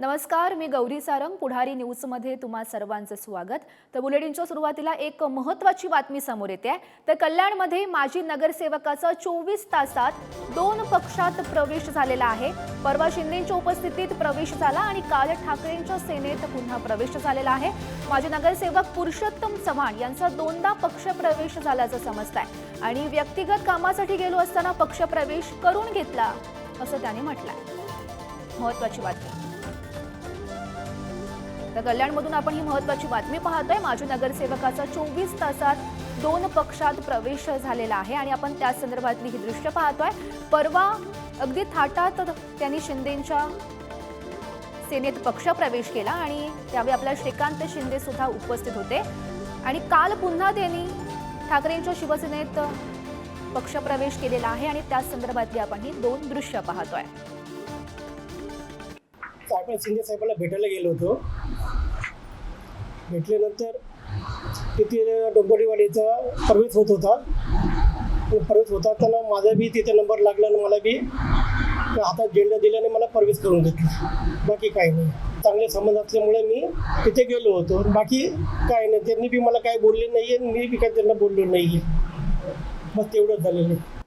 नमस्कार मी गौरी सारंग पुढारी न्यूजमध्ये तुम्हा सर्वांचं स्वागत. तर बुलेटिनच्या सुरुवातीला एक महत्त्वाची बातमी समोर येते. आहे तर कल्याणमध्ये माजी नगरसेवकाचा चोवीस तासात दोन पक्षात प्रवेश झालेला आहे. परवा शिंदेच्या उपस्थितीत प्रवेश झाला आणि काल ठाकरेंच्या सेनेत पुन्हा प्रवेश झालेला आहे. माजी नगरसेवक पुरुषोत्तम चव्हाण यांचा दोनदा पक्षप्रवेश झाल्याचं समजत आहे आणि व्यक्तिगत कामासाठी गेलो असताना पक्षप्रवेश करून घेतला असं त्याने म्हटलंय. महत्वाची बातमी. तर कल्याणमधून आपण ही महत्वाची बातमी पाहतोय. माजी नगरसेवकाचा चोवीस तासात दोन पक्षात प्रवेश झालेला आहे आणि आपण त्या संदर्भातली ही दृश्य पाहतोय. परवा अगदी थाटात त्यांनी शिंदेच्या सेनेत पक्षप्रवेश केला आणि त्यावेळी आपला श्रीकांत शिंदे सुद्धा उपस्थित होते. आणि काल पुन्हा त्यांनी ठाकरेंच्या शिवसेनेत पक्षप्रवेश केलेला आहे आणि त्याच संदर्भातली आपण ही दोन दृश्य पाहतोय. आपण शिंदे साहेबांना भेटायला गेलो होतो. भेटल्यानंतर तिथे डोंबरीवाडीचा प्रवेश होत होता. प्रवेश होता त्यांना माझा बी तिथे नंबर लागला आणि मला बी हातात झेंडा दिल्याने मला प्रवेश करून घेतला. बाकी काही नाही. चांगले संबंध असल्यामुळे मी तिथे गेलो होतो. बाकी काय नाही. त्यांनी बी मला काय बोलले नाही आहे मी बी काय त्यांना बोललो नाही आहे बस तेवढंच झालेलं आहे.